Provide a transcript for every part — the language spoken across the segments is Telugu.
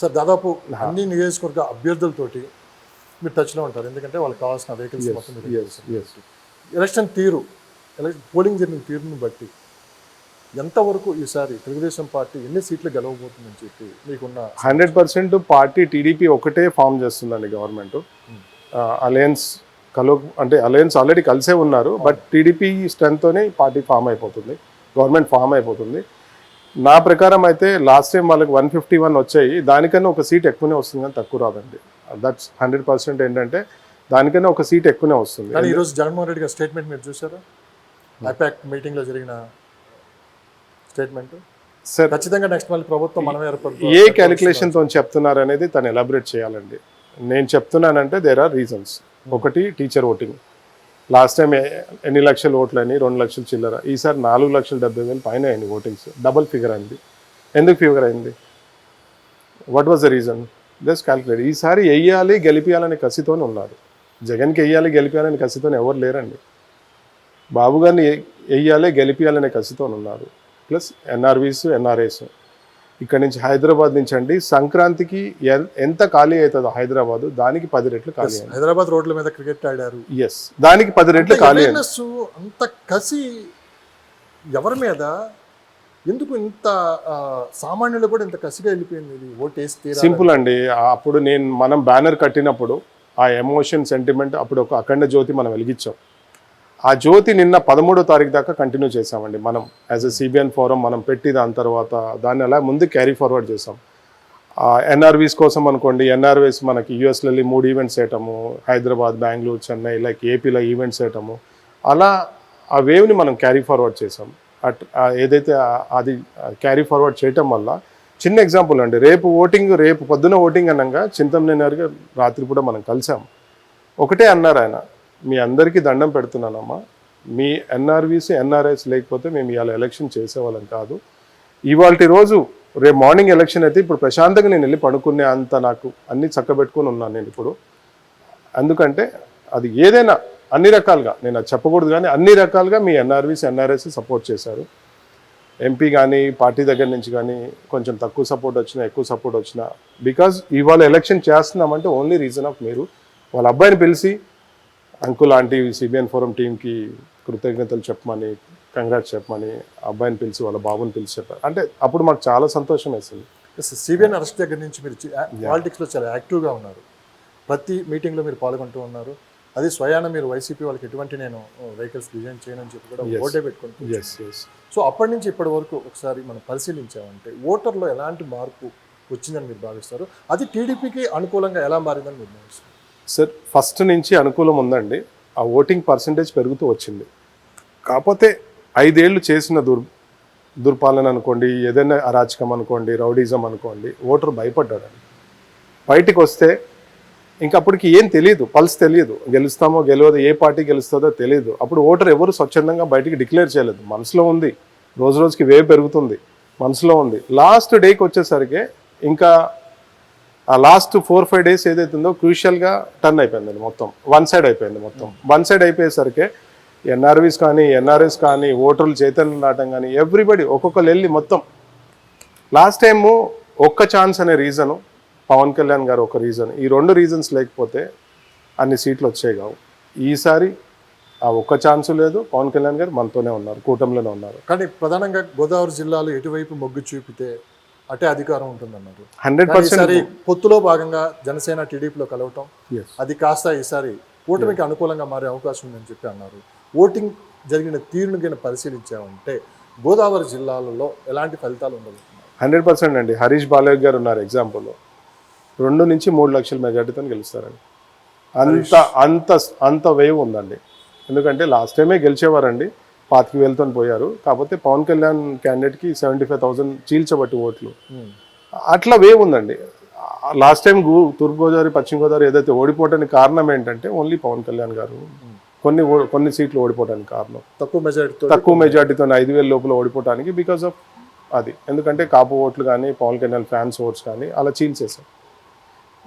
సార్ దాదాపు అన్ని నియోజకవర్గ అభ్యర్థులతోటి మీరు టచ్లో ఉంటారు. ఎందుకంటే వాళ్ళకి కావాల్సిన వెహికల్స్ మొత్తం ఎలక్షన్ తీరు ఎలక్షన్ పోలింగ్ జరిగిన తీరును బట్టి ఎంతవరకు ఈసారి తెలుగుదేశం పార్టీ ఎన్ని సీట్లు గెలవబోతుందని చెప్పి మీకున్న హండ్రెడ్ పర్సెంట్ పార్టీ టీడీపీ ఒకటే ఫామ్ చేస్తుందండి గవర్నమెంట్. అలయన్స్ కలు అంటే అలయన్స్ ఆల్రెడీ కలిసే ఉన్నారు బట్ టీడీపీ స్ట్రెంత్తోనే పార్టీ ఫామ్ అయిపోతుంది. గవర్నమెంట్ ఫామ్ అయిపోతుంది. నా ప్రకారం అయితే లాస్ట్ టైం వాళ్ళకి వన్ ఫిఫ్టీ వన్ వచ్చాయి. దానికన్నా ఒక సీట్ ఎక్కువనే వస్తుంది కానీ తక్కువ రాదండి. దట్స్ హండ్రెడ్ పర్సెంట్ ఏంటంటే దానికన్నా ఒక సీట్ ఎక్కువనే వస్తుంది. కానీ ఈరోజు జగన్మోహన్ రెడ్డి గారి స్టేట్మెంట్ మీరు చూసారా ఐపాక్ మీటింగ్లో జరిగిన స్టేట్మెంట్ సార్ ఖచ్చితంగా నెక్స్ట్ మళ్ళీ ప్రభుత్వం మనమే ఏర్పడుతుంది ఏ క్యాలిక్యులేషన్తో చెప్తున్నారు అనేది తను ఎలాబరేట్ చేయాలండి. నేను చెప్తున్నానంటే దేర్ ఆర్ రీజన్స్ ఒకటి టీచర్ ఓటింగ్ లాస్ట్ టైం ఎన్ని లక్షల ఓట్లు అని రెండు లక్షల చిల్లర. ఈసారి నాలుగు లక్షల డెబ్బై వేలు పైన అయింది ఓటింగ్స్ డబల్ ఫిగర్ అయింది. ఎందుకు ఫిగర్ అయింది? What was the reason just calculate ఈసారి వెయ్యాలి గెలిపించాలని కసితోనే ఉన్నారు. జగన్కి వెయ్యాలి గెలిపియాలని కసితోనే ఎవరు లేరండి. బాబు గారిని వెయ్యాలి గెలిపించాలనే కసితోనే ఉన్నారు. ప్లస్ ఎన్ఆర్వీస్ ఎన్ఆర్ఏస్ ఇక్కడ నుంచి హైదరాబాద్ నుంచి అండి. సంక్రాంతికి ఎంత ఖాళీ అవుతుందో హైదరాబాద్ దానికి పది రెట్లు ఖాళీ హైదరాబాద్ రోడ్ల మీద క్రికెట్ ఆడారు. ఎస్ దానికి పది రెట్లు ఖాళీ అంత కసి ఎవరి మీద ఎందుకు ఇంత సామాన్యులు కూడా ఇంత కసిగా వెళ్ళిపోయింది ఇది? ఓటు వేసి తీరాలి. సింపుల్ అండి. అప్పుడు నేను మనం బ్యానర్ కట్టినప్పుడు ఆ ఎమోషన్ సెంటిమెంట్ అప్పుడు ఒక అఖండ జ్యోతి మనం వెలిగించాం. ఆ జ్యోతి నిన్న పదమూడో తారీఖు దాకా కంటిన్యూ చేసామండి మనం యాజ్ ఎ సిబిఎన్ ఫోరం మనం పెట్టి దాని తర్వాత దాన్ని అలా ముందు క్యారీ ఫార్వర్డ్ చేసాం ఎన్ఆర్వీస్ కోసం అనుకోండి ఎన్ఆర్వీస్ మనకి యూఎస్లో వెళ్ళి మూడు ఈవెంట్స్ వేయటము హైదరాబాద్ బెంగళూరు చెన్నై లైక్ ఏపీలో ఈవెంట్స్ వేయటము అలా ఆ వేవ్ని మనం క్యారీ ఫార్వర్డ్ చేసాం అట్ ఏదైతే అది క్యారీ ఫార్వర్డ్ చేయటం వల్ల చిన్న ఎగ్జాంపుల్ అండి రేపు ఓటింగ్ రేపు పొద్దున ఓటింగ్ అనగా చింతమనేని రాత్రి కూడా మనం కలిసాం. ఒకటే అన్నారు ఆయన మీ అందరికీ దండం పెడుతున్నానమ్మా. మీ ఎన్ఆర్వీస్ ఎన్ఆర్ఎస్ లేకపోతే మేము ఇవాళ ఎలక్షన్ చేసేవాళ్ళం కాదు. ఇవాళ రోజు రేపు మార్నింగ్ ఎలక్షన్ అయితే ఇప్పుడు ప్రశాంతంగా నేను వెళ్ళి పడుకునే అంత నాకు అన్ని చక్కబెట్టుకుని ఉన్నాను నేను ఇప్పుడు. ఎందుకంటే అది ఏదైనా అన్ని రకాలుగా నేను అది చెప్పకూడదు కానీ అన్ని రకాలుగా మీ ఎన్ఆర్వీస్ ఎన్ఆర్ఎస్ సపోర్ట్ చేశారు. ఎంపీ కానీ పార్టీ దగ్గర నుంచి కానీ కొంచెం తక్కువ సపోర్ట్ వచ్చినా ఎక్కువ సపోర్ట్ వచ్చినా బికాజ్ ఇవాళ ఎలక్షన్ చేస్తున్నామంటే ఓన్లీ రీజన్ ఆఫ్ మీరు వాళ్ళ అబ్బాయిని పిలిచి అంకుల్ ఆంటీ సిబిఎన్ ఫోరం టీంకి కృతజ్ఞతలు చెప్పమని కంగ్రాట్స్ చెప్పమని అబ్బాయిని పిలిచి వాళ్ళ బాబుని పిలిచి చెప్పారు. అంటే అప్పుడు మాకు చాలా సంతోషం వేసింది. సిబిఎన్ అరెస్ట్ దగ్గర నుంచి మీరు పాలిటిక్స్లో చాలా యాక్టివ్గా ఉన్నారు. ప్రతి మీటింగ్లో మీరు పాల్గొంటూ ఉన్నారు. అది స్వయాన మీరు వైసీపీ వాళ్ళకి ఎటువంటి నేను వెహికల్స్ డిజైన్ చేయను అని చెప్పి కూడా ఓటే ఎస్ సో అప్పటి నుంచి ఇప్పటి వరకు ఒకసారి మనం పరిశీలించామంటే ఓటర్లో ఎలాంటి మార్పు వచ్చిందని మీరు భావిస్తారు? అది టీడీపీకి అనుకూలంగా ఎలా మారిందని మీరు భావిస్తారు? సార్ ఫస్ట్ నుంచి అనుకూలం ఉందండి. ఆ ఓటింగ్ పర్సంటేజ్ పెరుగుతూ వచ్చింది. కాకపోతే ఐదేళ్ళు చేసిన దుర్ దుర్పాలన అనుకోండి ఏదైనా అరాచకం అనుకోండి రౌడీజం అనుకోండి ఓటర్ భయపడ్డాడండి. బయటికి వస్తే ఇంకా అప్పటికి ఏం తెలియదు పల్స్ తెలియదు గెలుస్తామో గెలవదో ఏ పార్టీ గెలుస్తుందో తెలియదు అప్పుడు ఓటర్ ఎవరు స్వచ్ఛందంగా బయటికి డిక్లేర్ చేయలేదు. మనసులో ఉంది. రోజు రోజుకి వేవ్ పెరుగుతుంది. మనసులో ఉంది. లాస్ట్ డేకి వచ్చేసరికి ఇంకా ఆ లాస్ట్ ఫోర్ ఫైవ్ డేస్ ఏదైతుందో క్రూషియల్గా టర్న్ అయిపోయింది మొత్తం. వన్ సైడ్ అయిపోయింది మొత్తం. వన్ సైడ్ అయిపోయేసరికి ఎన్ఆర్వీస్ కానీ ఎన్ఆర్ఎస్ కానీ ఓటర్లు చైతన్యం రావటం కానీ ఎవ్రీబడి ఒక్కొక్కరు వెళ్ళి మొత్తం. లాస్ట్ టైము ఒక్క ఛాన్స్ అనే రీజను పవన్ కళ్యాణ్ గారు ఒక రీజన్ ఈ రెండు రీజన్స్ లేకపోతే అన్ని సీట్లు వచ్చాయి కావు. ఈసారి ఆ ఒక్క ఛాన్స్ లేదు. పవన్ కళ్యాణ్ గారు మనతోనే ఉన్నారు కూటమిలోనే ఉన్నారు. కానీ ప్రధానంగా గోదావరి జిల్లాలో ఎటువైపు మొగ్గు చూపితే అటే అధికారం ఉంటుందన్నారు హండ్రెడ్ పర్సెంట్ పొత్తులో భాగంగా జనసేన టీడీపీలో కలవటం అది కాస్త ఈసారి కూటమికి అనుకూలంగా మారే అవకాశం ఉందని చెప్పి అన్నారు. ఓటింగ్ జరిగిన తీరును కింద పరిశీలించామంటే గోదావరి జిల్లాలలో ఎలాంటి ఫలితాలు ఉండబోతున్నాయి? హండ్రెడ్ పర్సెంట్ అండి. హరీష్ బాలయ్య గారు ఉన్నారు ఎగ్జాంపుల్ రెండు నుంచి మూడు లక్షల మెజార్టీతో గెలుస్తారండి. అంత అంత అంత వేవ్ ఉందండి. ఎందుకంటే లాస్ట్ టైమే గెలిచేవారండి. పాతిక వేలతో పోయారు. కాకపోతే పవన్ కళ్యాణ్ క్యాండిడేట్కి సెవెంటీ ఫైవ్ థౌసండ్ చీల్చబట్టి ఓట్లు. అట్లా వేవ్ ఉందండి. లాస్ట్ టైం గు తూర్పుగోదావరి పశ్చిమ గోదావరి ఏదైతే ఓడిపోవడానికి కారణం ఏంటంటే ఓన్లీ పవన్ కళ్యాణ్ గారు. కొన్ని ఓ- కొన్ని సీట్లు ఓడిపోవడానికి కారణం. తక్కువ మెజారిటీతో తక్కువ మెజార్టీతో ఐదు వేల లోపల ఓడిపోవడానికి బికాస్ ఆఫ్ అది. ఎందుకంటే కాపు ఓట్లు కానీ పవన్ కళ్యాణ్ ఫ్యాన్స్ ఓట్స్ కానీ అలా చీల్చేసాం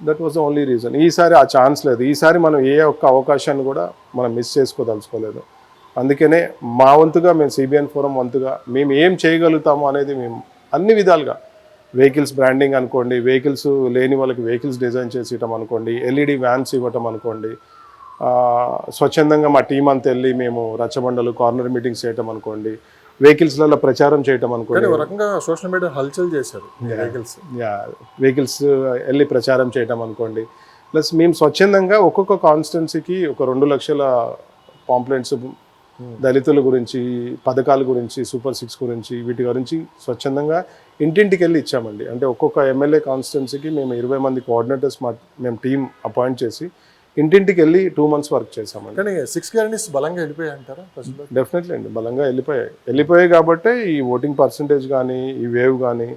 that was the only reason ఈసారి ఆ ఛాన్స్ లేదు. ఈసారి మనం ఏ ఒక్క అవకాశాన్ని కూడా మనం మిస్ చేసుకోదలుచుకోలేదు. అందుకనే మా వంతుగా మేము సిబిఎన్ ఫోరం వంతుగా మేము ఏం చేయగలుగుతాము అనేది మేము అన్ని విధాలుగా వెహికల్స్ బ్రాండింగ్ అనుకోండి వెహికల్స్ లేని వాళ్ళకి వెహికల్స్ డిజైన్ చేసి ఇవ్వటం అనుకోండి ఎల్ఈడి వ్యాన్స్ ఇవ్వటం అనుకోండి స్వచ్ఛందంగా మా టీం అంతా వెళ్ళి మేము రచ్చబండలు కార్నర్ మీటింగ్స్ చేయటం అనుకోండి వెహికల్స్లలో ప్రచారం చేయటం అనుకోండి. రకంగా సోషల్ మీడియా హల్చల్ చేశారు వెహికల్స్. యా వెహికల్స్ వెళ్ళి ప్రచారం చేయటం అనుకోండి. ప్లస్ మేము స్వచ్ఛందంగా ఒక్కొక్క కాన్స్టెన్సీకి ఒక రెండు లక్షల పాంప్లెంట్స్ దళితుల గురించి పథకాల గురించి సూపర్ సిక్స్ గురించి వీటి గురించి స్వచ్ఛందంగా ఇంటింటికి వెళ్ళి ఇచ్చామండి. అంటే ఒక్కొక్క ఎమ్మెల్యే కాన్స్టిట్యున్సీకి మేము ఇరవై మంది కోఆర్డినేటర్స్ మా మేము టీం అపాయింట్ చేసి ఇంటింటికి వెళ్ళి టూ మంత్స్ వర్క్ చేసామండి కానీ సిక్స్ గ్యారెంటీస్ బలంగా వెళ్ళిపోయాయి అంటారా డెఫినెట్లీ అండి బలంగా వెళ్ళిపోయాయి. వెళ్ళిపోయాయి కాబట్టి ఈ ఓటింగ్ పర్సంటేజ్ కానీ ఈ వేవ్ కానీ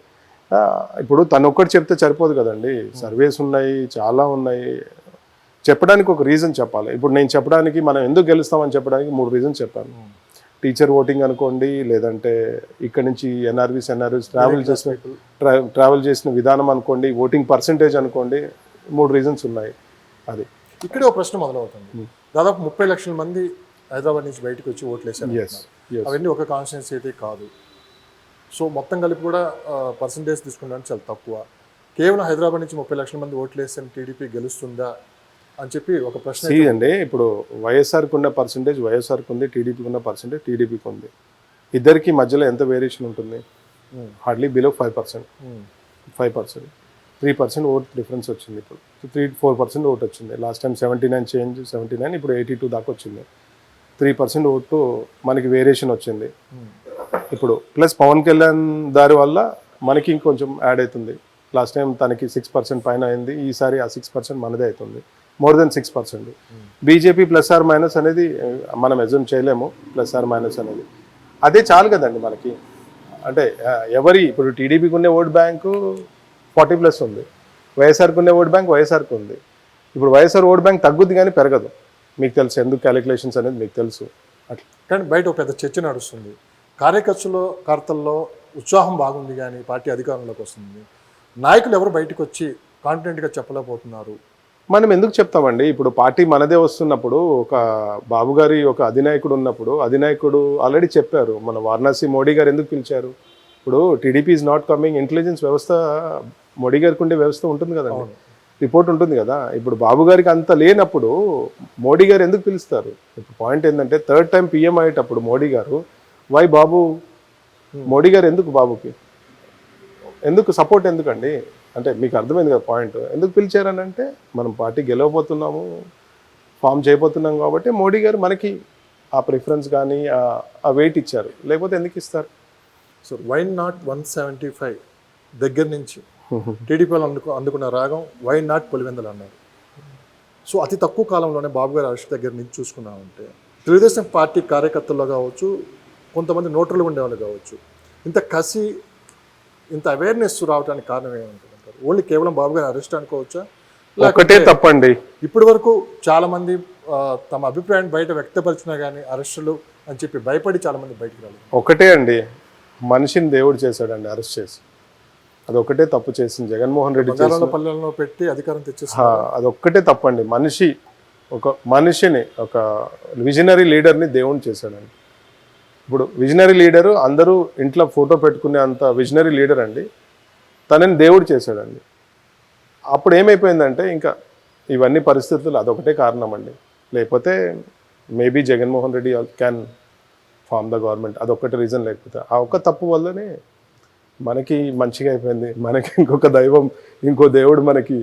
ఇప్పుడు తను ఒక్కటి చెప్తే సరిపోదు కదండి. సర్వేస్ ఉన్నాయి చాలా ఉన్నాయి. చెప్పడానికి ఒక రీజన్ చెప్పాలి. ఇప్పుడు నేను చెప్పడానికి మనం ఎందుకు గెలుస్తామని చెప్పడానికి మూడు రీజన్స్ చెప్పాను. టీచర్ ఓటింగ్ అనుకోండి లేదంటే ఇక్కడ నుంచి ఎన్ఆర్వీస్ ఎన్ఆర్వీస్ ట్రావెల్ చేసిన ట్రా- ట్రావెల్ చేసిన విధానం అనుకోండి ఓటింగ్ పర్సంటేజ్ అనుకోండి మూడు రీజన్స్ ఉన్నాయి. అది. ఇక్కడే ఒక ప్రశ్న మొదలవుతుంది. దాదాపు ముప్పై లక్షల మంది హైదరాబాద్ నుంచి బయటకు వచ్చి ఓట్లు వేశారు ఎస్ ఎస్ అవన్నీ ఒక కాన్స్టిట్యున్సీ అయితే కాదు. సో మొత్తం కలిపి కూడా పర్సంటేజ్ తీసుకున్నాను చాలా తక్కువ. కేవలం హైదరాబాద్ నుంచి ముప్పై లక్షల మంది ఓట్లు వేస్తే టీడీపీ గెలుస్తుందా? అని చెప్పి ఒక ప్రశ్న అండి ఇప్పుడు వైఎస్ఆర్కి ఉన్న పర్సంటేజ్ వైఎస్ఆర్కి ఉంది టీడీపీకి ఉన్న పర్సంటేజ్ టీడీపీకి ఉంది ఇద్దరికి మధ్యలో ఎంత వేరియేషన్ ఉంటుంది? Hmm. Hardly below five percent. Um, five percent. Three percent vote difference వచ్చింది ఇప్పుడు. త్రీ ఫోర్ పర్సెంట్ ఓట్ వచ్చింది. Last time seventy nine change seventy nine ఇప్పుడు ఎయిటీ టూ దాకా వచ్చింది. త్రీ పర్సెంట్ ఓటు మనకి వేరియేషన్ వచ్చింది. ఉమ్, ఇప్పుడు ప్లస్ పవన్ కళ్యాణ్ దారి వల్ల మనకి ఇంకొంచెం యాడ్ అవుతుంది. లాస్ట్ టైం తనకి సిక్స్ పర్సెంట్ పైన అయింది. ఈసారి ఆ సిక్స్ పర్సెంట్ మనదే అవుతుంది. More than six percent. BJP plus or minus అనేది మనం ఎజ్యూమ్ చేయలేము ప్లస్ ఆర్ మైనస్ అనేది. అదే చాలు కదండి మనకి. అంటే ఎవరి ఇప్పుడు టీడీపీకి ఉండే ఓట్ బ్యాంకు ఫార్టీ ప్లస్ ఉంది. వైఎస్ఆర్కి ఉండే ఓట్ బ్యాంక్ వైఎస్ఆర్కి ఉంది. ఇప్పుడు వైఎస్ఆర్ ఓట్ బ్యాంక్ తగ్గుద్ది కానీ పెరగదు. మీకు తెలుసు ఎందుకు క్యాలిక్యులేషన్స్ అనేది మీకు తెలుసు. అట్లా. కానీ బయట ఒక పెద్ద చర్చ నడుస్తుంది. కార్యకర్తలో కర్తల్లో ఉత్సాహం బాగుంది కానీ పార్టీ అధికారంలోకి వస్తుంది. నాయకులు ఎవరు బయటకు వచ్చి కాన్ఫిడెంట్గా చెప్పలేకపోతున్నారు? మనం ఎందుకు చెప్తామండి? ఇప్పుడు పార్టీ మనదే వస్తున్నప్పుడు ఒక బాబు గారి ఒక అధినాయకుడు ఉన్నప్పుడు అధినాయకుడు ఆల్రెడీ చెప్పారు మన వారణాసి మోడీ గారు ఎందుకు పిలిచారు? ఇప్పుడు TDP is not coming intelligence వ్యవస్థ మోడీ గారికి ఉండే వ్యవస్థ ఉంటుంది కదండి. రిపోర్ట్ ఉంటుంది కదా. ఇప్పుడు బాబు గారికి అంత లేనప్పుడు మోడీ గారు ఎందుకు పిలుస్తారు? ఇప్పుడు పాయింట్ ఏంటంటే థర్డ్ టైం పిఎం అయ్యేటప్పుడు మోడీ గారు వై బాబు? మోడీ గారు ఎందుకు బాబుకి? ఎందుకు సపోర్ట్ ఎందుకండి? అంటే మీకు అర్థమైంది కదా పాయింట్. ఎందుకు పిలిచారని అంటే మనం పార్టీ గెలవబోతున్నాము ఫామ్ చేయబోతున్నాం కాబట్టి మోడీ గారు మనకి ఆ ప్రిఫరెన్స్ కానీ ఆ- వెయిట్ ఇచ్చారు. లేకపోతే ఎందుకు ఇస్తారు? So why not one seventy five దగ్గర నుంచి టీడీపీ వాళ్ళు అందుకు అందుకున్న రాగం వై నాట్ పులివెందలు అన్నారు. సో అతి తక్కువ కాలంలోనే బాబు గారు అరెస్ట్ దగ్గర నుంచి చూసుకున్నామంటే తెలుగుదేశం పార్టీ కార్యకర్తల్లో కావచ్చు కొంతమంది నోటర్లు ఉండేవాళ్ళు కావచ్చు ఇంత కసి ఇంత అవేర్నెస్ రావడానికి కారణం ఏమంటారు ఓన్లీ కేవలం బాబు గారు అరెస్ట్ అనుకోవచ్చా? ఒకటే తప్పండి. ఇప్పటి వరకు చాలా మంది తమ అభిప్రాయాన్ని బయట వ్యక్తపరిచినా కానీ అరెస్టులు అని చెప్పి భయపడి చాలా మంది బయటకు రాలేదు. ఒకటే అండి. మనిషిని దేవుడు చేశాడండి అరెస్ట్ చేసి. అది ఒకటే తప్పు చేసింది జగన్మోహన్ రెడ్డి పల్లెల్లో పెట్టి అధికారం తెచ్చేసి ఆ, అదొక్కటే తప్పండి. మనిషి ఒక మనిషిని ఒక విజనరీ లీడర్ని దేవుని చేశాడండి. ఇప్పుడు విజనరీ లీడరు అందరూ ఇంట్లో ఫోటో పెట్టుకునే అంత విజనరీ లీడర్ అండి. తనని దేవుడు చేశాడండి. అప్పుడు ఏమైపోయిందంటే ఇంకా ఇవన్నీ పరిస్థితులు అదొకటే కారణం అండి లేకపోతే maybe Jaganmohan Reddy can form the government అదొక్కటి రీజన్ లేకపోతే. ఆ ఒక్క తప్పు వల్లనే మనకి మంచిగా అయిపోయింది. మనకి ఇంకొక దైవం ఇంకో దేవుడు మనకి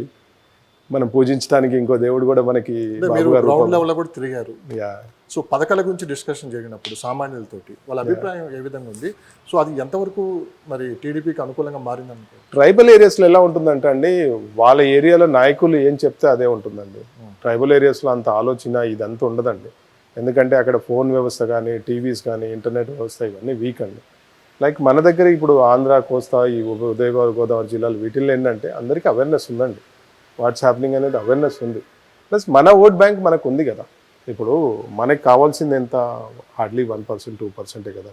మనం పూజించడానికి ఇంకో దేవుడు కూడా మనకి తిరిగారు. యా. సో పథకాల గురించి డిస్కషన్ జరిగినప్పుడు సామాన్యులతోటి వాళ్ళ అభిప్రాయం ఏ విధంగా ఉంది? సో అది ఎంతవరకు మరి టీడీపీకి అనుకూలంగా మారిందనుకో? ట్రైబల్ ఏరియాస్లో ఎలా ఉంటుందంటే అండి వాళ్ళ ఏరియాలో నాయకులు ఏం చెప్తే అదే ఉంటుందండి. ట్రైబల్ ఏరియాస్లో అంత ఆలోచన ఇదంతా ఉండదండి. ఎందుకంటే అక్కడ ఫోన్ వ్యవస్థ కానీ టీవీస్ కానీ ఇంటర్నెట్ వ్యవస్థ ఇవన్నీ వీక్ అండి. లైక్ మన దగ్గర ఇప్పుడు ఆంధ్ర కోస్తా ఈ ఉదయ గోదావరి జిల్లాలు వీటిల్లో ఏంటంటే అందరికీ అవేర్నెస్ ఉందండి. వాట్స్ హ్యాపెనింగ్ అనేది అవేర్నెస్ ఉంది. ప్లస్ మన ఓట్ బ్యాంక్ మనకు ఉంది కదా. ఇప్పుడు మనకి కావాల్సింది ఎంత? హార్డ్లీ వన్ పర్సెంట్ టూ పర్సెంటే కదా.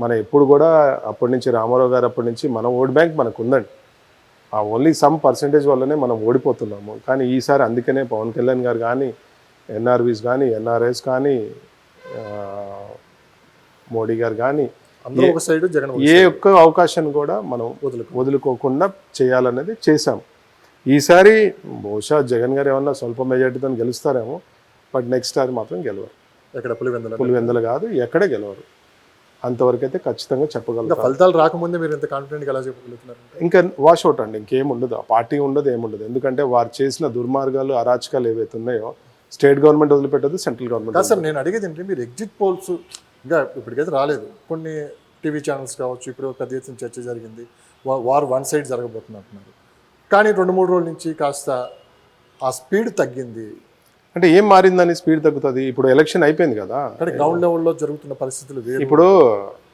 మన ఎప్పుడు కూడా అప్పటి నుంచి రామారావు గారు అప్పటి నుంచి మన ఓట్ బ్యాంక్ మనకు ఉందండి. ఆ ఓన్లీ సమ్ పర్సెంటేజ్ వల్లనే మనం ఓడిపోతున్నాము. కానీ ఈసారి అందుకనే పవన్ కళ్యాణ్ గారు కానీ ఎన్ఆర్వీస్ కానీ ఎన్ఆర్ఎస్ కానీ మోడీ గారు కానీ ఏ ఒక్క అవకాశాన్ని కూడా మనం వదులుకో. వదులుకోకుండా చేయాలనేది చేశాం. ఈసారి బహుశా జగన్ గారు ఏమన్నా స్వల్ప మెజార్టీతో గెలుస్తారేమో. బట్ నెక్స్ట్ అది మాత్రం గెలవరు. ఎక్కడ పులివెందుల పులివెందులు కాదు ఎక్కడే గెలవరు. అంతవరకు అయితే ఖచ్చితంగా ఇంకా చెప్పగలుగుతాం ఫలితాలు రాకముందే మీరు ఇంత కాన్ఫిడెంట్ ఎలా చెప్పగలుగుతున్నారు ఇంకా వాష్ అవుట్ అండి ఇంకేం ఉండదు. ఆ పార్టీ ఉండదు ఏముండదు ఎందుకంటే వారు చేసిన దుర్మార్గాలు అరాచకాలు ఏవైతే ఉన్నాయో స్టేట్ గవర్నమెంట్ వదిలిపెట్టదు సెంట్రల్ గవర్నమెంట్ సార్ నేను అడిగేది ఏంటంటే మీరు ఎగ్జిట్ పోల్స్ ఇంకా ఇప్పటికైతే రాలేదు. కొన్ని టీవీ ఛానల్స్ కావచ్చు ఇప్పుడు పెద్ద ఎత్తున చర్చ జరిగింది. వారు వన్ సైడ్ జరగబోతుంది అంటున్నారు కానీ రెండు మూడు రోజుల నుంచి కాస్త ఆ స్పీడ్ తగ్గింది. అంటే ఏం మారిందని స్పీడ్ తగ్గుతుంది? ఇప్పుడు ఎలక్షన్ అయిపోయింది కదా. కానీ గ్రౌండ్ లెవెల్లో జరుగుతున్న పరిస్థితులు ఇప్పుడు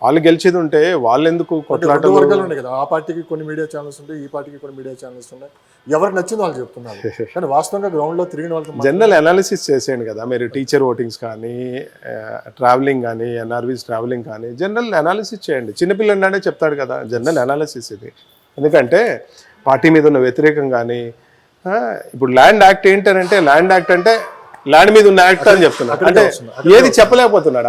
వాళ్ళు గెలిచేది ఉంటే వాళ్ళు ఎందుకు రెండు కొట్లాటలు? వర్గాలు ఉన్నాయి కదా. ఆ పార్టీకి కొన్ని మీడియా ఛానల్స్ ఉంటాయి ఈ పార్టీకి కొన్ని మీడియా ఛానల్స్ ఉన్నాయి. ఎవరికి నచ్చింది వాళ్ళు చెప్తున్నారు. కానీ వాస్తవంగా గ్రౌండ్లో తిరిగిన మాత్రం జనరల్ అనాలిసిస్ చేసేయండి కదా. మీరు టీచర్ ఓటింగ్స్ కానీ ట్రావెలింగ్ కానీ ఎన్ఆర్వీస్ ట్రావెలింగ్ కానీ జనరల్ అనాలిసిస్ చేయండి. చిన్నపిల్లలు అంటే చెప్తాడు కదా జనరల్ అనాలిసిస్ ఇది. ఎందుకంటే పార్టీ మీద ఉన్న వ్యతిరేకం కానీ ఇప్పుడు ల్యాండ్ యాక్ట్ ఏంటంటే ల్యాండ్ యాక్ట్ అంటే ల్యాండ్ మీద ఉన్న యాక్ట్ అని చెప్తున్నాడు అంటే ఏది చెప్పలేకపోతున్నాడు.